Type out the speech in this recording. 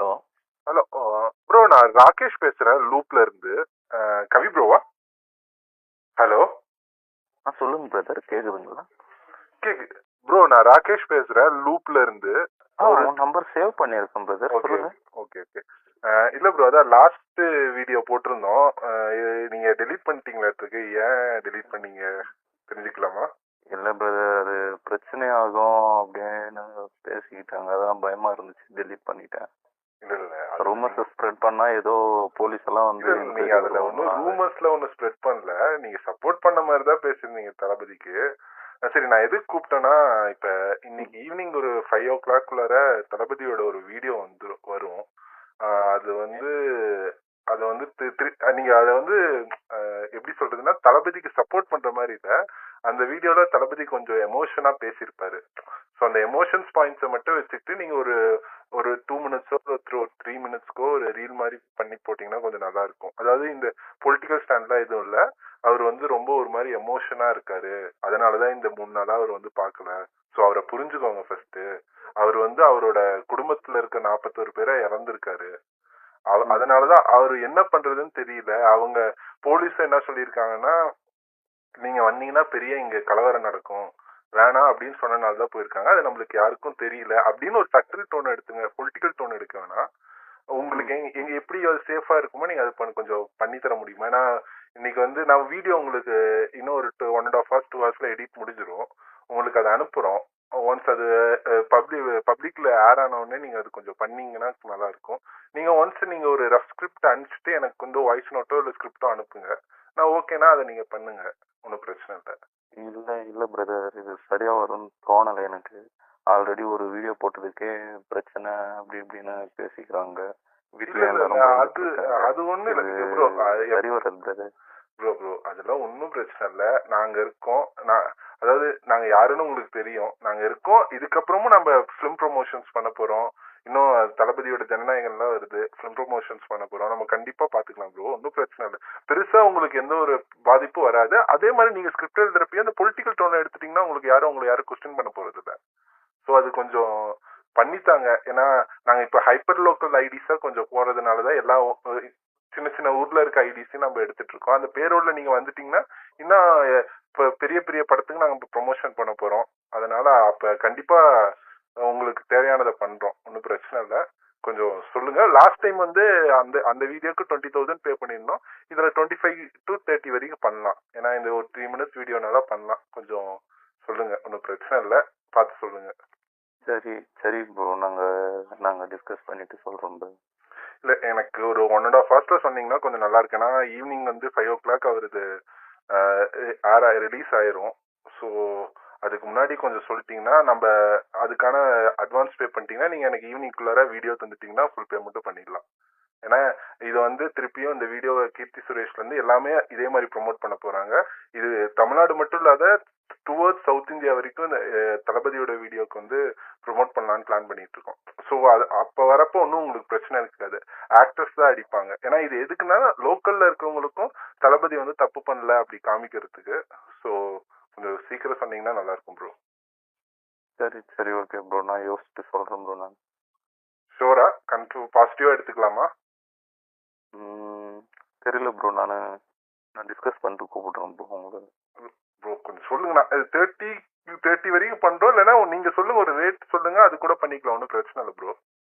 Hello hello bro நான் ராகேஷ் பேசுறேன் லூப்ல இருந்து. கவி ப்ரோவா ஹலோ? ஆ சொல்லுங்க பிரதர் கேக்குதுங்களா? கேக்குது ப்ரோ நான் ராகேஷ் பேசுறேன் லூப்ல இருந்து. ஒரு- நம்பர் சேவ் பண்ணியிருக்கேன் பிரதர் சொல்லுங்க. ஓகே ஓகே இல்ல ப்ரோ அதான் லாஸ்ட் வீடியோ போட்டிருந்தோம். நீங்க டெலீட் பண்ணிட்டீங்களாட்டுருக்கு ஏன் டெலீட் பண்ணீங்க? தெரிஞ்சுக்கலாமா? இல்ல பிரதர் அது பிரச்சனை ஆகும் அப்படின்னு பேசிக்கிட்டாங்க. அதான் பயமா இருந்துச்சு delete பண்ணிட்டேன். இல்ல இல்ல ரூமர்ஸ் ஸ்ப்ரெட் பண்ணா ஏதோ போலீஸ் எல்லாம் வந்து நீங்க அதுல ஒன்னும் ரூமர்ஸ்ல ஒன்னும் ஸ்ப்ரெட் பண்ணல. நீங்க சப்போர்ட் பண்ண மாதிரி தான் பேசிருந்தீங்க தளபதிக்கு சரி நான் எதுக்கு கூப்பிட்டேன்னா இப்ப இன்னைக்கு ஈவினிங் ஒரு ஃபைவ் ஓ கிளாக்குள்ளார தளபதியோட ஒரு வீடியோ வந்து வரும். அது வந்து அது வந்து நீங்க அதை வந்து எப்படி சொல்றதுன்னா தளபதிக்கு சப்போர்ட் பண்ற மாதிரி இல்ல. அந்த வீடியோல தளபதி கொஞ்சம் எமோஷனா பேசியிருப்பாரு. ஸோ அந்த எமோஷன்ஸ் பாயிண்ட்ஸை மட்டும் வச்சுக்கிட்டு நீங்க ஒரு ஒரு டூ மினிட்ஸோ ஒரு த்ரீ மினிட்ஸ்க்கோ ஒரு ரீல் மாதிரி பண்ணி போட்டீங்கன்னா கொஞ்சம் நல்லா இருக்கும். அதாவது இந்த பொலிட்டிக்கல் ஸ்டாண்ட்லாம் எதுவும் இல்ல. அவர் வந்து ரொம்ப ஒரு மாதிரி எமோஷனா இருக்காரு. அதனாலதான் இந்த மூணு நாளா அவர் வந்து பார்க்கல. ஸோ அவரை புரிஞ்சுக்கோங்க ஃபர்ஸ்ட் அவர் வந்து அவரோட குடும்பத்துல இருக்க நாற்பத்தோரு பேரை இறந்திருக்காரு. அதனாலதான் அவர் என்ன பண்றதுன்னு தெரியல. அவங்க போலீஸ் என்ன சொல்லியிருக்காங்கன்னா நீங்க வந்தீங்கன்னா பெரிய இங்க கலவரம் நடக்கும். வேணாம் அப்படின்னு சொன்னனால தான் போயிருக்காங்க. அது நம்மளுக்கு யாருக்கும் தெரியல. அப்படின்னு ஒரு சட்டில் டோன் எடுத்துங்க. பொலிட்டிக்கல் டோன் எடுக்க வேணாம். உங்களுக்கு எங்க எங்க எப்படி அது சேஃபா இருக்குமோ நீங்க அது பண்ண- கொஞ்சம் பண்ணி தர முடியுமா? ஏன்னா இன்னைக்கு வந்து நான் வீடியோ உங்களுக்கு இன்னும் ஒரு two one and half hours two ஹவர்ஸ்ல edit முடிஞ்சிடும் உங்களுக்கு அதை அனுப்புறோம். ஒன்ஸ் அது பப்ளிக் பப்ளிக்ல ஏர் ஆன உடனே நீங்க அது கொஞ்சம் பண்ணீங்கன்னா நல்லா இருக்கும். நீங்க ஒன்ஸ் நீங்க ஒரு ரஃப் ஸ்கிரிப்ட் அனுப்பிச்சிட்டு எனக்கு வந்து வாய்ஸ் நோட்டோ இல்ல ஸ்கிரிப்டோ அனுப்புங்க. நான் ஓகேனா அதை நீங்க பண்ணுங்க. ஒன்றும் பிரச்சனை இல்லை. இல்ல இல்ல பிரதர் இது சரியா வரும்னு தோணல எனக்கு. ஆல்ரெடி ஒரு வீடியோ போட்டதுக்கே பிரச்சனை அப்படி இப்படின்னு பேசிக்கிறாங்க. வீட்டுல அது. அது ஒண்ணு இல்ல ப்ரோ சரி வராது பிரதர் ப்ரோ ப்ரோ அதெல்லாம் ஒன்றும் பிரச்சனை இல்லை. நாங்க இருக்கோம். நான் அதாவது நாங்க யாருன்னு உங்களுக்கு தெரியும். நாங்க இருக்கோம். இதுக்கப்புறமும் நம்ம ஃபிலிம் ப்ரொமோஷன்ஸ் பண்ண போறோம். இன்னும் தளபதியோட ஜனநாயகம்லாம் வருது. ஃபிலிம் ப்ரொமோஷன்ஸ் பண்ண போறோம். நம்ம கண்டிப்பா பாத்துக்கலாம் ப்ரோ ஒன்றும் பிரச்சனை இல்லை. பெருசா உங்களுக்கு எந்த ஒரு பாதிப்பும் வராது. அதே மாதிரி நீங்க ஸ்கிரிப்ட் எழுதுறப்பயும் அந்த பொலிட்டிக்கல் டோன் எடுத்துட்டீங்கன்னா உங்களுக்கு யாரும் உங்களை யாரும் கொஸ்டின் பண்ண போறது இல்லை. ஸோ அது கொஞ்சம் பண்ணித்தாங்க. ஏன்னா நாங்க இப்ப ஹைப்பர் லோக்கல் ஐடிஸா கொஞ்சம் போறதுனாலதான் எல்லா சின்ன சின்ன ஊர்ல இருக்க ஐடிஸையும் நம்ம எடுத்துட்டு இருக்கோம். அந்த பேரோட நீங்க வந்துட்டீங்கன்னா இன்னும் இப்போ பெரிய பெரிய படத்துக்கு நாங்க ப்ரொமோஷன் பண்ண போறோம். அதனால அப்ப கண்டிப்பா உங்களுக்கு தேவையானதை பண்றோம். பிரச்சனை இல்லை. கொஞ்சம் சொல்லுங்க. லாஸ்ட் டைம் வந்து அந்த அந்த வீடியோக்கு டுவெண்ட்டி தௌசண்ட் பே பண்ணியிருந்தோம். இதுல டுவெண்ட்டி ஃபைவ் டு தேர்ட்டி வரைக்கும் பண்ணலாம். ஏன்னா இந்த ஒரு த்ரீ மினிட்ஸ் வீடியோனால பண்ணலாம். கொஞ்சம் சொல்லுங்க. ஒன்றும் பிரச்சனை இல்லை. பார்த்து சொல்லுங்க. சரி சரி ப்ரோ நாங்க நாங்க டிஸ்கஸ் பண்ணிட்டு bro. இல்ல எனக்கு ஒரு ஒன் அண்ட் ஆஃப் ஹவர்ஸ்ல சொன்னீங்கன்னா கொஞ்சம் நல்லா இருக்கு ஏன்னா ஈவினிங் வந்து ஃபைவ் ஓ கிளாக் அவரது ரிலீஸ் ஆயிரும். ஸோ அதுக்கு முன்னாடி கொஞ்சம் சொல்லிட்டீங்கன்னா நம்ம அதுக்கான அட்வான்ஸ் பே பண்ணிட்டீங்கன்னா நீங்க எனக்கு ஈவினிங்குள்ளார வீடியோ தந்துட்டீங்கன்னா ஃபுல் பேமெண்ட்டும் பண்ணிடலாம். ஏன்னா இது வந்து திருப்பியும் இந்த வீடியோவை கீர்த்தி சுரேஷ்ல இருந்து எல்லாமே இதே மாதிரி ப்ரோமோட் பண்ண போறாங்க. இது தமிழ்நாடு மட்டும் இல்லாத டுவர்ட்ஸ் சவுத் இந்தியா வரைக்கும் இந்த தளபதியோட வீடியோக்கு வந்து ப்ரொமோட் பண்ணலான்னு பிளான் பண்ணிட்டு இருக்கோம். ஸோ அது அப்போ வரப்போ ஒன்றும் உங்களுக்கு பிரச்சனை இருக்காது. ஆக்டர்ஸ் தான் அடிப்பாங்க. ஏன்னா இது எதுக்குன்னா லோக்கல்ல இருக்கிறவங்களுக்கும் தளபதி வந்து தப்பு பண்ணல அப்படி காமிக்கிறதுக்கு. ஸோ கொஞ்சம் சீக்கிரம் சொன்னீங்கன்னா நல்லா இருக்கும் ப்ரோ சரி சரி ஓகே ப்ரோ நான் யோசிச்சுட்டு சொல்றேன் ப்ரோ நான். ஷோரா கன்ஃபூ பாசிட்டிவா எடுத்துக்கலாமா? தெரியல ப்ரோ நான் நான் டிஸ்கஸ் பண்ணிட்டு கூப்பிடுறேன் ப்ரோ உங்களுக்கு ப்ரோ கொஞ்சம் சொல்லுங்கண்ணா தேர்ட்டி தேர்ட்டி வரைக்கும் பண்றோம் இல்லைன்னா நீங்க சொல்லுங்க ஒரு ரேட் சொல்லுங்க அது கூட பண்ணிக்கலாம். ஒன்றும் பிரச்சனை இல்லை ப்ரோ